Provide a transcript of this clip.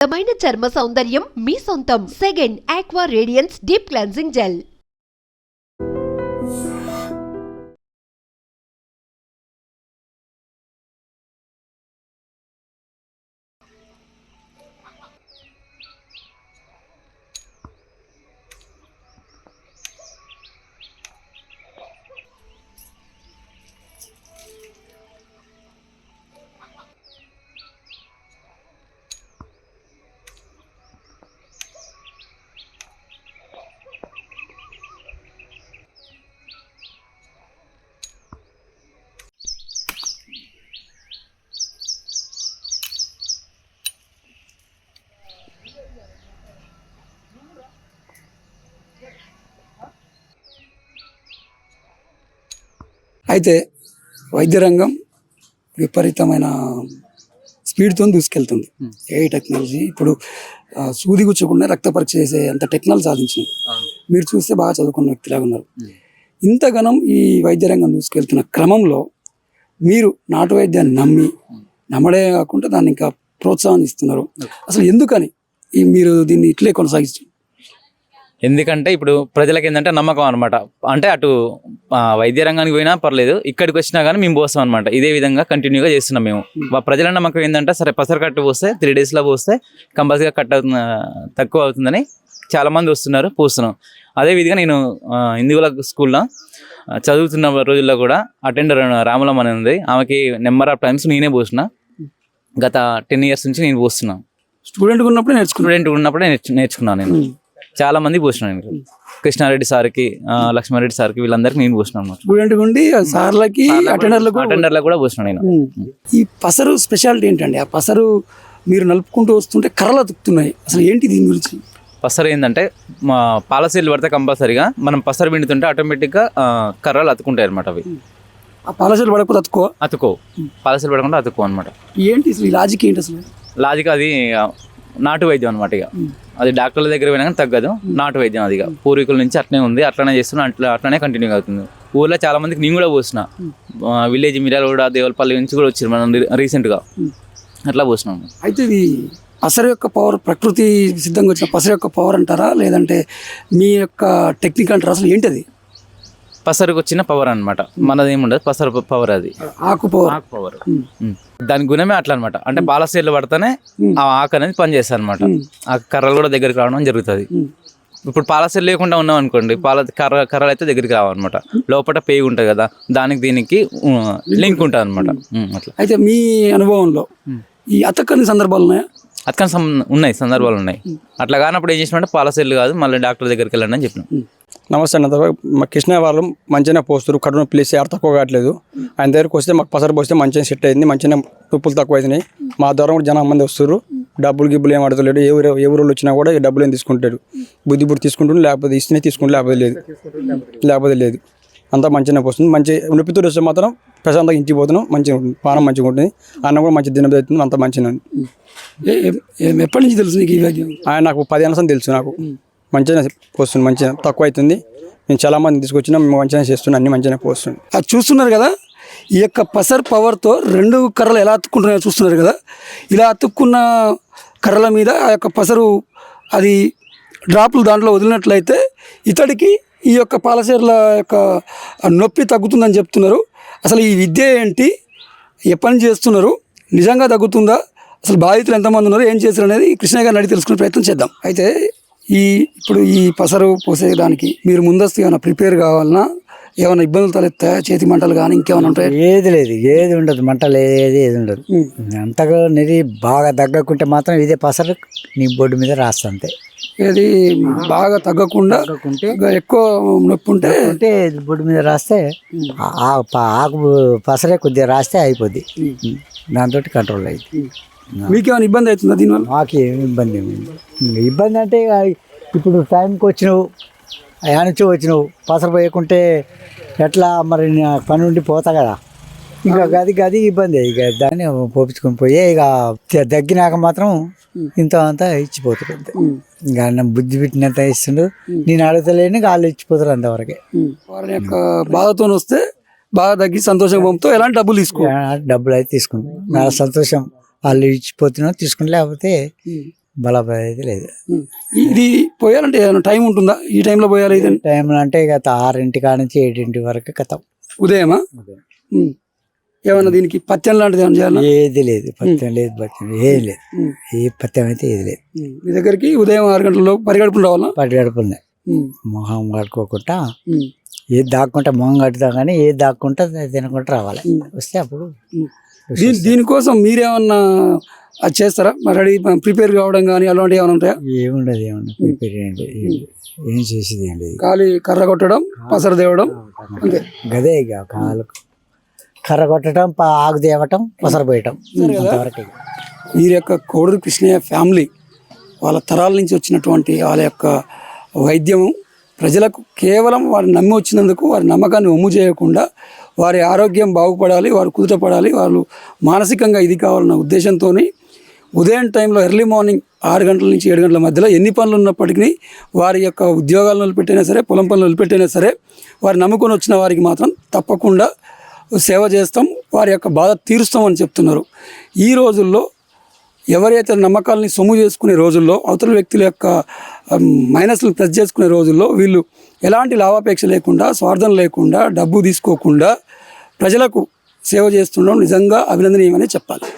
అందమైన చర్మ సౌందర్యం మీ సొంతం. Second aqua radiance deep cleansing gel అయితే వైద్య రంగం విపరీతమైన స్పీడ్తో దూసుకెళ్తుంది. ఏ టెక్నాలజీ ఇప్పుడు సూది గుచ్చకుండా రక్త పరీక్ష చేసే అంత టెక్నాలజీ సాధించింది. మీరు చూస్తే బాగా చదువుకున్న వ్యక్తిలాగా ఉన్నారు. ఇంతగానం ఈ వైద్య రంగం దూసుకెళ్తున్న క్రమంలో మీరు నాటు వైద్యాన్ని నమ్మి నమ్మడే కాకుండా దాన్ని ఇంకా ప్రోత్సాహం ఇస్తున్నారు. అసలు ఎందుకని ఈ మీరు దీన్ని ఇట్లే కొనసాగిస్తారు ఎందుకంటే ఇప్పుడు ప్రజలకి ఏంటంటే నమ్మకం అనమాట అంటే అటు వైద్య రంగానికి పోయినా పర్లేదు ఇక్కడికి వచ్చినా కానీ మేము పోస్తాం అనమాట ఇదే విధంగా కంటిన్యూగా చేస్తున్నాం మేము. మా ప్రజల నమ్మకం ఏంటంటే సరే పసర కట్టు పోస్తే త్రీ డేస్లో పోస్తే కంపల్సరీగా కట్ అవుతుంది తక్కువ అవుతుందని చాలా మంది వస్తున్నారు పోస్తున్నాం. అదే విధంగా నేను ఇందుగుల స్కూల్లో చదువుతున్న రోజుల్లో కూడా అటెండర్ రామలమ్మ అని ఉంది. ఆమెకి నెంబర్ ఆఫ్ టైమ్స్ నేనే పోసిన. గత టెన్ ఇయర్స్ నుంచి నేను పోస్తున్నా. స్టూడెంట్ ఉన్నప్పుడు నేర్చుకున్నారు స్టూడెంట్ ఉన్నప్పుడే నేర్చు నేర్చుకున్నాను నేను. చాలా మంది పోసినాను నేను కృష్ణారెడ్డి సార్కి లక్ష్మారెడ్డి సార్కి వీళ్ళందరికీ నేను పోసినాను అన్నమాట. స్టూడెంట్ ఉండి సార్లకి అటెండర్లకు అటెండర్లకు కూడా పోసినాను నేను. ఈ పసరు స్పెషాలిటీ ఏంటండి? ఆ పసరు మీరు నలుపుకుంటూ వస్తుంటే కర్రలు అతుకుతున్నాయి. అసలు ఏంటి దీని గురించి? పసరు ఏంటంటే మా పాలసీలు పడితే కంపల్సరీగా మనం పసరు పిండుతుంటే ఆటోమేటిక్గా కర్రలు అతుకుంటాయి అనమాట అవి. ఆ పాలసీలు పడకపోతే అతుకో? అతుకో. పాలసీలు పడకుండా అతుకో అనమాట ఏంటి అసలు లాజిక్ ఏంటి అసలు? లాజిక్ అది నాటు వైద్యం అనమాట ఇక. అది డాక్టర్ల దగ్గర పోయినా కానీ తగ్గదు. నాటు వైద్యం అది ఇక. పూర్వీకుల నుంచి అట్లనే ఉంది. అట్లనే చేస్తున్నా అట్లా అట్లనే కంటిన్యూ అవుతుంది. ఊర్లో చాలా మందికి నేను కూడా పోసిన. విలేజ్ మిర్యాల కూడా దేవలపల్లి నుంచి కూడా వచ్చారు మనం రీసెంట్గా. అట్లా పోసినాము అయితే ఇది పసరు యొక్క పవర్ ప్రకృతి సిద్ధంగా వచ్చిన పసరు యొక్క పవర్ అంటారా? లేదంటే మీ యొక్క టెక్నిక్ అంటారా? అసలు ఏంటి అది పసరుకు వచ్చిన పవర్ అనమాట మనది ఏముండదు పసరు పవర్ అది. ఆకు పవర్ ఆకు పవర్ దాని గుణమే అట్లా అనమాట అంటే పాలసీలు పడితేనే ఆ ఆకు అనేది పనిచేస్తుంది అనమాట ఆ కర్రలు కూడా దగ్గరికి రావడం జరుగుతుంది. ఇప్పుడు పాలసీలు లేకుండా ఉన్నాం అనుకోండి పాల కర్ర కర్రలు అయితే దగ్గరికి రావన్నమాట. లోపల పేయి ఉంటుంది కదా దానికి దీనికి లింక్ ఉంటుంది. అనమాట అట్లా. అయితే మీ అనుభవంలో ఈ అతక్కని సందర్భాలు ఉన్నాయా అతకని ఉన్నాయి సందర్భాలు ఉన్నాయి అట్లా కానప్పుడు ఏం చేసినామంటే పాలసీలు కాదు మళ్ళీ డాక్టర్ దగ్గరికి వెళ్ళండి అని చెప్పినాం. నమస్తే అన్న మా కృష్ణ వాళ్ళు మంచిగా పోస్తారు కడుపు ప్లేస్ ఎవరు తక్కువ కావట్లేదు. ఆయన దగ్గరికి వస్తే మాకు పసరు పోస్తే మంచిగా సెట్ అయింది. మంచిగా తుప్పులు తక్కువ అవుతున్నాయి మా ద్వారా కూడా జనం మంది వస్తారు డబ్బులు గిబ్బులు ఏం అడగలేడు ఊరు ఏ ఊరు వచ్చినా కూడా డబ్బులు ఏం తీసుకుంటాడు బుద్ధి బుద్ధి తీసుకుంటాడు లేకపోతే ఇస్తేనే తీసుకుంటే లేకపోతే లేదు. లేకపోతే లేదు. అంతా మంచిగా పోస్తుంది. మంచి నొప్పితో వస్తే మాత్రం ప్రశాంతంగా ఇంటికి పోతున్నాం. మంచిగా ఉంటుంది. పానం మంచిగా ఉంటుంది. అన్నం కూడా మంచి దినం అవుతుంది అంత మంచిగా ఎప్పటి నుంచి తెలుసు నీకు ఆయన నాకు పది సంవత్సరం తెలుసు నాకు. మంచిగా పోస్తుంది మంచిగా తక్కువ అవుతుంది మేము చాలామంది తీసుకొచ్చినా మేము మంచిగా చేస్తున్నాం అన్ని మంచిగా పోస్తుంది. అది చూస్తున్నారు కదా? ఈ యొక్క పసర్ పవర్తో రెండు కర్రలు ఎలా అతుక్కుంటున్నాయో చూస్తున్నారు కదా? ఇలా అతుక్కున్న కర్రల మీద ఆ యొక్క పసరు అది డ్రాపులు దాంట్లో వదిలినట్లయితే ఇతడికి ఈ యొక్క పాలసీర్ల యొక్క నొప్పి తగ్గుతుందని చెప్తున్నారు. అసలు ఈ విద్య ఏంటి? ఎప్పటి నుంచి చేస్తున్నారు? నిజంగా తగ్గుతుందా? అసలు బాధితులు ఎంతమంది ఉన్నారు? ఏం చేశారు అనేది కృష్ణ గారిని అడిగి తెలుసుకునే ప్రయత్నం చేద్దాం. అయితే ఈ ఇప్పుడు ఈ పసరు పోసేదానికి మీరు ముందస్తు ఏమైనా ప్రిపేర్ కావాలన్నా ఏమైనా ఇబ్బందులు తలెత్తాయా? చేతి మంటలు కానీ ఇంకేమైనా ఉంటాయా? ఏది లేదు ఏది ఉండదు మంటలు ఏది ఏది ఉండదు. అంతగా నిధి బాగా తగ్గకుంటే మాత్రం ఇదే పసరు నీ బొడ్డు మీద రాస్తా అంతే. ఏది బాగా తగ్గకుండా ఎక్కువ నొప్పి ఉంటే అంటే బొడ్డు మీద రాస్తే ఆ- ఆ ప- ఆకు పసరే కొద్దిగా రాస్తే అయిపోద్ది. దాంతో కంట్రోల్ అయింది మీకేమైనా ఇబ్బంది అవుతుందా దీనివల్ల? మాకు ఏమి ఇబ్బంది ఏమి ఇబ్బంది అంటే ఇక ఇప్పుడు టైంకి వచ్చినావు నుంచి వచ్చినావు పసరు పోయకుంటే ఎట్లా మరి పని ఉండి పోతా కదా. ఇంకా గది గది ఇబ్బంది ఇక దాన్ని పోపించుకొని పోయి ఇక తగ్గినాక మాత్రం ఇంత అంతా ఇచ్చిపోతారు అంతే. ఇంకా నా బుద్ధి పెట్టినంత ఇస్తుండు నేను అడగలేని వాళ్ళు ఇచ్చిపోతారు అంతవరకే. వారి యొక్క బాధతో వస్తే బాగా తగ్గి సంతోషం పంపుతో ఎలాంటి డబ్బులు తీసుకో? డబ్బులు అయితే తీసుకుంటాం. నా సంతోషం. వాళ్ళు ఇచ్చిపోతున్నా తీసుకుని లేకపోతే బలపడి అయితే లేదు. ఇది పోయాలంటే ఏదైనా టైం ఉంటుందా ఈ టైంలో పోయాలి ఇది టైంలో అంటే ఇక ఆరింటి కాడ నుంచి ఏడింటి వరకు కథం ఉదయమా. ఏమన్నా దీనికి పత్యం లాంటిది ఏమైనా చేయాలా ఏది లేదు పత్యం లేదు పత్యం ఏది లేదు. ఏ పత్యం అయితే ఏది లేదు. మీ దగ్గరికి ఉదయం ఆరు గంటల్లో పరిగెడుపులు రావాలా ఉమ్. మొహం కట్టుకోకుండా ఉమ్. ఏది దాక్కుంటా మొహం కట్టుతాం కానీ ఏది దాక్కుంటా తినకుండా రావాలి. వస్తే అప్పుడు. దీని దీనికోసం మీరేమన్నా అది చేస్తారా? మరి రెడీ ప్రిపేర్ కావడం కానీ అలాంటివి ఏమైనా ఉంటాయా? ఏముండదు ఏముండదు. ప్రిపేర్ లేదు. ఏం- చేసేది లేదు. ఖాళీ కర్ర కొట్టడం పసరు తేవడం అంతే. గదే ఇక కాలు. కర్ర కొట్టడం ఆకు తేవటం పసరు పోయటం. అంతవరకు. వీరి యొక్క కోడూరు కృష్ణయ్య ఫ్యామిలీ వాళ్ళ తరాల నుంచి వచ్చినటువంటి వాళ్ళ యొక్క వైద్యము ప్రజలకు కేవలం వారు నమ్మి వచ్చినందుకు వారి నమ్మకాన్ని ఒమ్ము చేయకుండా వారి ఆరోగ్యం బాగుపడాలి వారు కుదుట పడాలి వాళ్ళు మానసికంగా ఇది కావాలన్న ఉద్దేశంతో ఉదయం టైంలో ఎర్లీ మార్నింగ్ ఆరు గంటల నుంచి ఏడు గంటల మధ్యలో ఎన్ని పనులు ఉన్నప్పటికీ వారి యొక్క ఉద్యోగాలను వదిలిపెట్టైనా సరే పొలం పనులు వదిలిపెట్టైనా సరే వారు నమ్ముకొని వచ్చిన వారికి మాత్రం తప్పకుండా సేవ చేస్తాం వారి యొక్క బాధ తీరుస్తామని చెప్తున్నారు. ఈ రోజుల్లో ఎవరైతే నమ్మకాలని సొమ్ము చేసుకునే రోజుల్లో అవతల వ్యక్తుల యొక్క మైనస్లు ప్లస్ చేసుకునే రోజుల్లో వీళ్ళు ఎలాంటి లాభాపేక్ష లేకుండా స్వార్థం లేకుండా డబ్బు తీసుకోకుండా ప్రజలకు సేవ చేస్తుండడం నిజంగా అభినందనీయమని చెప్పాలి.